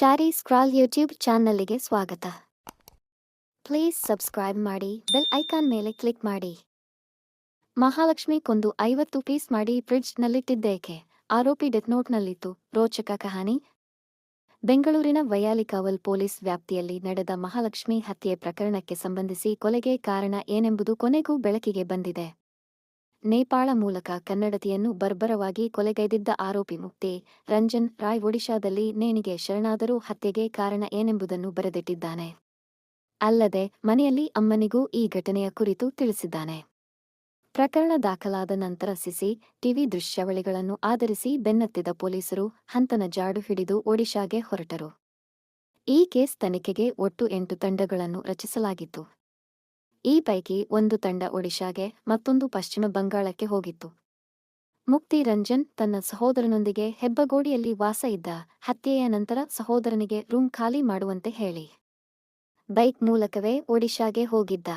Chari scroll YouTube ಚಾನಲ್ಗೆ ಸ್ವಾಗತ. Please subscribe ಮಾಡಿ, ಬೆಲ್ ಐಕಾನ್ ಮೇಲೆ ಕ್ಲಿಕ್ ಮಾಡಿ. ಮಹಾಲಕ್ಷ್ಮಿ ಕೊಂದು ಐವತ್ತು ಪೀಸ್ ಮಾಡಿ ಫ್ರಿಡ್ಜ್ನಲ್ಲಿಟ್ಟಿದ್ದೇಕೆ? ಆರೋಪಿ ಡೆತ್ನೋಟ್ನಲ್ಲಿತ್ತು ರೋಚಕ ಕಹಾನಿ. ಬೆಂಗಳೂರಿನ ವಯಾಲಿಕಾವಲ್ ಪೊಲೀಸ್ ವ್ಯಾಪ್ತಿಯಲ್ಲಿ ನಡೆದ ಮಹಾಲಕ್ಷ್ಮಿ ಹತ್ಯೆ ಪ್ರಕರಣಕ್ಕೆ ಸಂಬಂಧಿಸಿ ಕೊಲೆಗೆ ಕಾರಣ ಏನೆಂಬುದು ಕೊನೆಗೂ ಬೆಳಕಿಗೆ ಬಂದಿದೆ. ನೇಪಾಳ ಮೂಲಕ ಕನ್ನಡತಿಯನ್ನು ಬರ್ಬರವಾಗಿ ಕೊಲೆಗೈದಿದ್ದ ಆರೋಪಿ ಮುಕ್ತಿ ರಂಜನ್ ರಾಯ್ ಒಡಿಶಾದಲ್ಲಿ ನೇಣಿಗೆ ಶರಣಾದರೂ ಹತ್ಯೆಗೆ ಕಾರಣ ಏನೆಂಬುದನ್ನು ಬರೆದಿಟ್ಟಿದ್ದಾನೆ. ಅಲ್ಲದೆ ಮನೆಯಲ್ಲಿ ಅಮ್ಮನಿಗೂ ಈ ಘಟನೆಯ ಕುರಿತು ತಿಳಿಸಿದ್ದಾನೆ. ಪ್ರಕರಣ ದಾಖಲಾದ ನಂತರ ಸಿಸಿ ಟಿವಿ ದೃಶ್ಯಾವಳಿಗಳನ್ನು ಆಧರಿಸಿ ಬೆನ್ನತ್ತಿದ ಪೊಲೀಸರು ಹಂತನ ಜಾಡು ಹಿಡಿದು ಒಡಿಶಾಗೆ ಹೊರಟರು. ಈ ಕೇಸ್ ತನಿಖೆಗೆ ಒಟ್ಟು ಎಂಟು ತಂಡಗಳನ್ನು ರಚಿಸಲಾಗಿತ್ತು. ಈ ಪೈಕಿ ಒಂದು ತಂಡ ಒಡಿಶಾಗೆ ಮತ್ತೊಂದು ಪಶ್ಚಿಮ ಬಂಗಾಳಕ್ಕೆ ಹೋಗಿತ್ತು. ಮುಕ್ತಿ ರಂಜನ್ ತನ್ನ ಸಹೋದರನೊಂದಿಗೆ ಹೆಬ್ಬಗೋಡಿಯಲ್ಲಿ ವಾಸ ಇದ್ದ ಹತ್ಯೆಯ ನಂತರ ಸಹೋದರನಿಗೆ ರೂಮ್ ಖಾಲಿ ಮಾಡುವಂತೆ ಹೇಳಿ. ಬೈಕ್ ಮೂಲಕವೇ ಒಡಿಶಾಗೆ ಹೋಗಿದ್ದ.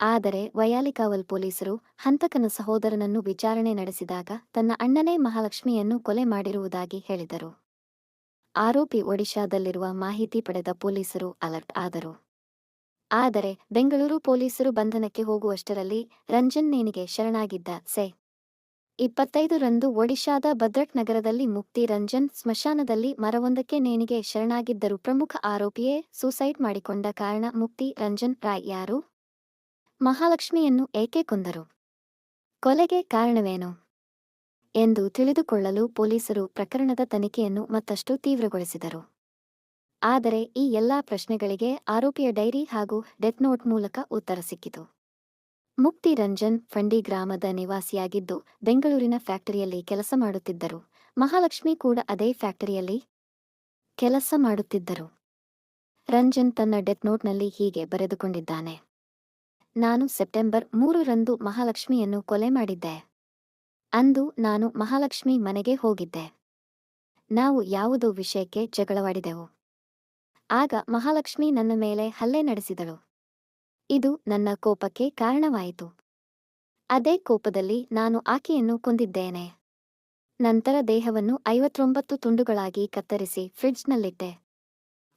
ಆದರೆ ವಯಾಲಿಕಾವಲ್ ಪೊಲೀಸರು ಹಂತಕನ ಸಹೋದರನನ್ನು ವಿಚಾರಣೆ ನಡೆಸಿದಾಗ ತನ್ನ ಅಣ್ಣನೇ ಮಹಾಲಕ್ಷ್ಮಿಯನ್ನು ಕೊಲೆ ಮಾಡಿರುವುದಾಗಿ ಹೇಳಿದರು. ಆರೋಪಿ ಒಡಿಶಾದಲ್ಲಿರುವ ಮಾಹಿತಿ ಪಡೆದ ಪೊಲೀಸರು ಅಲರ್ಟ್ ಆದರು. ಆದರೆ ಬೆಂಗಳೂರು ಪೊಲೀಸರು ಬಂಧನಕ್ಕೆ ಹೋಗುವಷ್ಟರಲ್ಲಿ ರಂಜನ್ ನೇಣಿಗೆ ಶರಣಾಗಿದ್ದ ಸೆ. ಇಪ್ಪತ್ತೈದು ರಂದು ಒಡಿಶಾದ ಭದ್ರಕ್ ನಗರದಲ್ಲಿ ಮುಕ್ತಿ ರಂಜನ್ ಸ್ಮಶಾನದಲ್ಲಿ ಮರವೊಂದಕ್ಕೆ ನೇಣಿಗೆ ಶರಣಾಗಿದ್ದರು ಪ್ರಮುಖ ಆರೋಪಿಯೇ ಸೂಸೈಡ್ ಮಾಡಿಕೊಂಡ ಕಾರಣ ಮುಕ್ತಿ ರಂಜನ್ ರಾಯ್ ಯಾರು? ಮಹಾಲಕ್ಷ್ಮಿಯನ್ನು ಏಕೆ ಕೊಂದರು? ಕೊಲೆಗೆ ಕಾರಣವೇನು? ಎಂದು ತಿಳಿದುಕೊಳ್ಳಲು ಪೊಲೀಸರು ಪ್ರಕರಣದ ತನಿಖೆಯನ್ನು ಮತ್ತಷ್ಟು ತೀವ್ರಗೊಳಿಸಿದರು. ಆದರೆ ಈ ಎಲ್ಲಾ ಪ್ರಶ್ನೆಗಳಿಗೆ ಆರೋಪಿಯ ಡೈರಿ ಹಾಗೂ ಡೆತ್ ನೋಟ್ ಮೂಲಕ ಉತ್ತರ ಸಿಕ್ಕಿತು. ಮುಕ್ತಿ ರಂಜನ್ ಫಂಡಿ ಗ್ರಾಮದ ನಿವಾಸಿಯಾಗಿದ್ದು ಬೆಂಗಳೂರಿನ ಫ್ಯಾಕ್ಟರಿಯಲ್ಲಿ ಕೆಲಸ ಮಾಡುತ್ತಿದ್ದರು. ಮಹಾಲಕ್ಷ್ಮಿ ಕೂಡ ಅದೇ ಫ್ಯಾಕ್ಟರಿಯಲ್ಲಿ ಕೆಲಸ ಮಾಡುತ್ತಿದ್ದರು. ರಂಜನ್ ತನ್ನ ಡೆತ್ ನೋಟ್ನಲ್ಲಿ ಹೀಗೆ ಬರೆದುಕೊಂಡಿದ್ದಾನೆ. ನಾನು ಸೆಪ್ಟೆಂಬರ್ ಮೂರರಂದು ಮಹಾಲಕ್ಷ್ಮಿಯನ್ನು ಕೊಲೆ ಮಾಡಿದ್ದೆ. ಅಂದು ನಾನು ಮಹಾಲಕ್ಷ್ಮಿ ಮನೆಗೆ ಹೋಗಿದ್ದೆ. ನಾವು ಯಾವುದೋ ವಿಷಯಕ್ಕೆ ಜಗಳವಾಡಿದೆವು? ಆಗ ಮಹಾಲಕ್ಷ್ಮಿ ನನ್ನ ಮೇಲೆ ಹಲ್ಲೆ ನಡೆಸಿದಳು. ಇದು ನನ್ನ ಕೋಪಕ್ಕೆ ಕಾರಣವಾಯಿತು. ಅದೇ ಕೋಪದಲ್ಲಿ ನಾನು ಆಕೆಯನ್ನು ಕೊಂದಿದ್ದೇನೆ. ನಂತರ ದೇಹವನ್ನು ಐವತ್ತೊಂಬತ್ತು ತುಂಡುಗಳಾಗಿ ಕತ್ತರಿಸಿ ಫ್ರಿಡ್ಜ್ನಲ್ಲಿಟ್ಟೆ.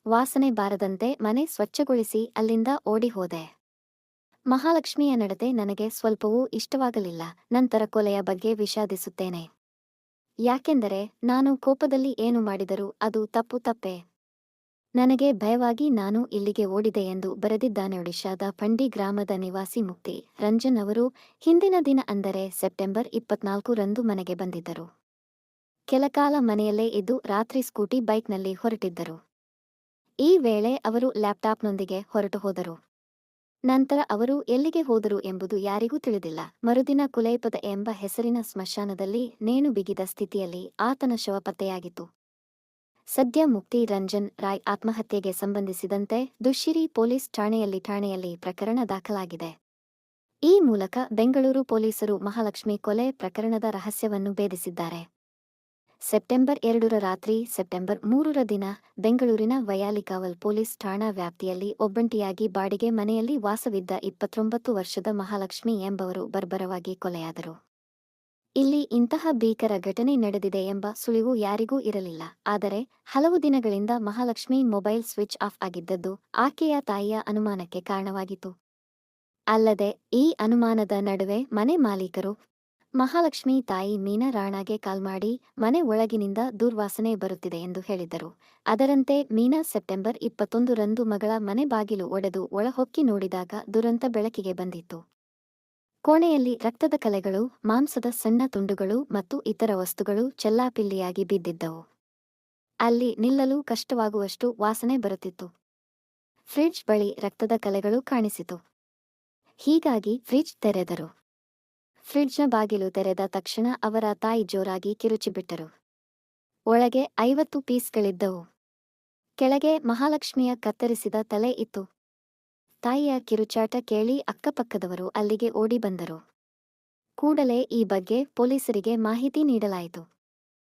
ವಾಸನೆ ಬಾರದಂತೆ ಮನೆ ಸ್ವಚ್ಛಗೊಳಿಸಿ ಅಲ್ಲಿಂದ ಓಡಿ ಹೋದೆ ಮಹಾಲಕ್ಷ್ಮಿಯ ನಡತೆ ನನಗೆ ಸ್ವಲ್ಪವೂ ಇಷ್ಟವಾಗಲಿಲ್ಲ. ನಂತರ ಕೊಲೆಯ ಬಗ್ಗೆ ವಿಷಾದಿಸುತ್ತೇನೆ. ಯಾಕೆಂದರೆ ನಾನು ಕೋಪದಲ್ಲಿ ಏನು ಮಾಡಿದರೂ ಅದು ತಪ್ಪು ತಪ್ಪೆ. ನನಗೆ ಭಯವಾಗಿ ನಾನು ಇಲ್ಲಿಗೆ ಓಡಿದೆ ಎಂದು ಬರೆದಿದ್ದಾನೆ ಒಡಿಶಾದ ಪಂಡಿ ಗ್ರಾಮದ ನಿವಾಸಿ ಮುಕ್ತಿ. ರಂಜನ್ ಅವರು ಹಿಂದಿನ ದಿನ ಅಂದರೆ ಸೆಪ್ಟೆಂಬರ್ ಇಪ್ಪತ್ನಾಲ್ಕು ರಂದು ಮನೆಗೆ ಬಂದಿದ್ದರು. ಕೆಲಕಾಲ ಮನೆಯಲ್ಲೇ ಇದ್ದು ರಾತ್ರಿ ಸ್ಕೂಟಿ ಬೈಕ್ನಲ್ಲಿ ಹೊರಟಿದ್ದರು. ಈ ವೇಳೆ ಅವರು ಲ್ಯಾಪ್ಟಾಪ್ನೊಂದಿಗೆ ಹೊರಟು ಹೋದರು. ನಂತರ ಅವರು ಎಲ್ಲಿಗೆ ಹೋದರು ಎಂಬುದು ಯಾರಿಗೂ ತಿಳಿದಿಲ್ಲ. ಮರುದಿನ ಕುಲೈಪದ ಎಂಬ ಹೆಸರಿನ ಸ್ಮಶಾನದಲ್ಲಿ ನೇಣು ಬಿಗಿದ ಸ್ಥಿತಿಯಲ್ಲಿ ಆತನ ಶವ ಪತ್ತೆಯಾಗಿತ್ತು ಸದ್ಯ ಮುಕ್ತಿ ರಂಜನ್ ರಾಯ್ ಆತ್ಮಹತ್ಯೆಗೆ ಸಂಬಂಧಿಸಿದಂತೆ ದುಶ್ಶಿರಿ ಪೊಲೀಸ್ ಠಾಣೆಯಲ್ಲಿ ಠಾಣೆಯಲ್ಲಿ ಪ್ರಕರಣ ದಾಖಲಾಗಿದೆ. ಈ ಮೂಲಕ ಬೆಂಗಳೂರು ಪೊಲೀಸರು ಮಹಾಲಕ್ಷ್ಮಿ ಕೊಲೆ ಪ್ರಕರಣದ ರಹಸ್ಯವನ್ನು ಭೇದಿಸಿದ್ದಾರೆ. ಸೆಪ್ಟೆಂಬರ್ ಎರಡರ ರಾತ್ರಿ, ಸೆಪ್ಟೆಂಬರ್ ಮೂರರ ದಿನ ಬೆಂಗಳೂರಿನ ವಯಾಲಿಕಾವಲ್ ಪೊಲೀಸ್ ಠಾಣಾ ವ್ಯಾಪ್ತಿಯಲ್ಲಿ ಒಬ್ಬಂಟಿಯಾಗಿ ಬಾಡಿಗೆ ಮನೆಯಲ್ಲಿ ವಾಸವಿದ್ದ ಇಪ್ಪತ್ತೊಂಬತ್ತು ವರ್ಷದ ಮಹಾಲಕ್ಷ್ಮಿ ಎಂಬವರು ಬರ್ಬರವಾಗಿ ಕೊಲೆಯಾದರು. ಇಲ್ಲಿ ಇಂತಹ ಭೀಕರ ಘಟನೆ ನಡೆದಿದೆ ಎಂಬ ಸುಳಿವು ಯಾರಿಗೂ ಇರಲಿಲ್ಲ. ಆದರೆ ಹಲವು ದಿನಗಳಿಂದ ಮಹಾಲಕ್ಷ್ಮಿ ಮೊಬೈಲ್ ಸ್ವಿಚ್ ಆಫ್ ಆಗಿದ್ದದ್ದು ಆಕೆಯ ತಾಯಿಯ ಅನುಮಾನಕ್ಕೆ ಕಾರಣವಾಗಿತ್ತು. ಅಲ್ಲದೆ ಈ ಅನುಮಾನದ ನಡುವೆ ಮನೆ ಮಾಲೀಕರು, ಮಹಾಲಕ್ಷ್ಮಿ ತಾಯಿ ಮೀನಾ ರಾಣಾಗೆ ಕಾಲ್ ಮಾಡಿ ಮನೆ ಒಳಗಿನಿಂದ ದುರ್ವಾಸನೆ ಬರುತ್ತಿದೆ ಎಂದು ಹೇಳಿದ್ದರು ಅದರಂತೆ ಮೀನಾ ಸೆಪ್ಟೆಂಬರ್ ಇಪ್ಪತ್ತೊಂದು ರಂದು ಮಗಳ ಮನೆ ಬಾಗಿಲು ಒಡೆದು ಒಳಹೊಕ್ಕಿ ನೋಡಿದಾಗ ದುರಂತ ಬೆಳಕಿಗೆ ಬಂದಿತ್ತು. ಕೋಣೆಯಲ್ಲಿ ರಕ್ತದ ಕಲೆಗಳು, ಮಾಂಸದ ಸಣ್ಣ ತುಂಡುಗಳು ಮತ್ತು ಇತರ ವಸ್ತುಗಳು ಚೆಲ್ಲಾಪಿಲ್ಲಿಯಾಗಿ ಬಿದ್ದಿದ್ದವು. ಅಲ್ಲಿ ನಿಲ್ಲಲು ಕಷ್ಟವಾಗುವಷ್ಟು ವಾಸನೆ ಬರುತ್ತಿತ್ತು. ಫ್ರಿಡ್ಜ್ ಬಳಿ ರಕ್ತದ ಕಲೆಗಳು ಕಾಣಿಸಿತು. ಹೀಗಾಗಿ ಫ್ರಿಡ್ಜ್ ತೆರೆದರು. ಫ್ರಿಡ್ಜ್ನ ಬಾಗಿಲು ತೆರೆದ ತಕ್ಷಣ ಅವರ ತಾಯಿ ಜೋರಾಗಿ ಕಿರುಚಿಬಿಟ್ಟರು. ಒಳಗೆ ಐವತ್ತು ಪೀಸ್ಗಳಿದ್ದವು. ಕೆಳಗೆ ಮಹಾಲಕ್ಷ್ಮಿಯ ಕತ್ತರಿಸಿದ ತಲೆ ಇತ್ತು. ತಾಯಿಯ ಕಿರುಚಾಟ ಕೇಳಿ ಅಕ್ಕಪಕ್ಕದವರು ಅಲ್ಲಿಗೆ ಓಡಿ ಬಂದರು. ಕೂಡಲೇ ಈ ಬಗ್ಗೆ ಪೊಲೀಸರಿಗೆ ಮಾಹಿತಿ ನೀಡಲಾಯಿತು.